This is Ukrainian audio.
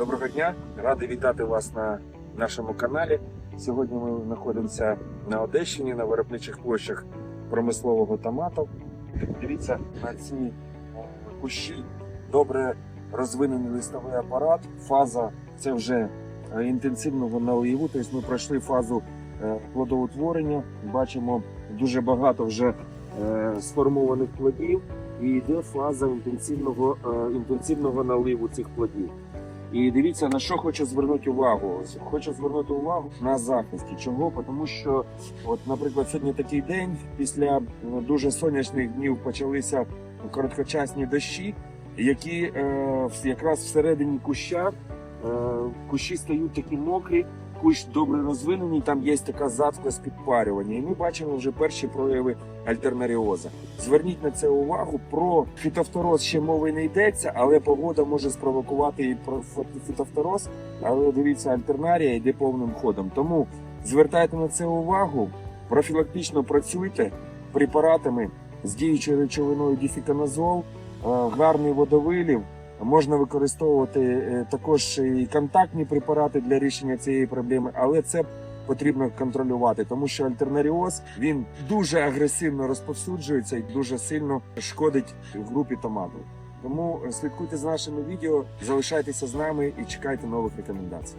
Доброго дня, радий вітати вас на нашому каналі. Сьогодні ми знаходимося на Одещині на виробничих площах промислового томату. Дивіться на ці е, кущі добре розвинений листовий апарат. Фаза це вже е, інтенсивного наливу. Тобто ми пройшли фазу е, плодоутворення. Бачимо дуже багато вже сформованих плодів. І йде фаза інтенсивного, інтенсивного наливу цих плодів. І дивіться, на що хочу звернути увагу. Хочу звернути увагу на захисті. Чого? Тому що, от, наприклад, сьогодні такий день, після е, дуже сонячних днів почалися короткочасні дощі, які е, якраз всередині куща е, кущі стають такі мокрі, кущ добре розвинений, там є така затклась підпарювання. І ми бачимо вже перші прояви альтернаріоза. Зверніть на це увагу. Про фітофтороз ще мови не йдеться, але погода може спровокувати і про фітофтороз. Але дивіться, альтернарія йде повним ходом. Тому звертайте на це увагу, профілактично працюйте препаратами з діючою речовиною діфіканазол, е, гарний водовилів. Можна використовувати е, також і контактні препарати для рішення цієї проблеми, але це потрібно контролювати, тому що альтернаріоз він дуже агресивно розповсюджується і дуже сильно шкодить групі томату. Тому е, слідкуйте за нашими відео, залишайтеся з нами і чекайте нових рекомендацій.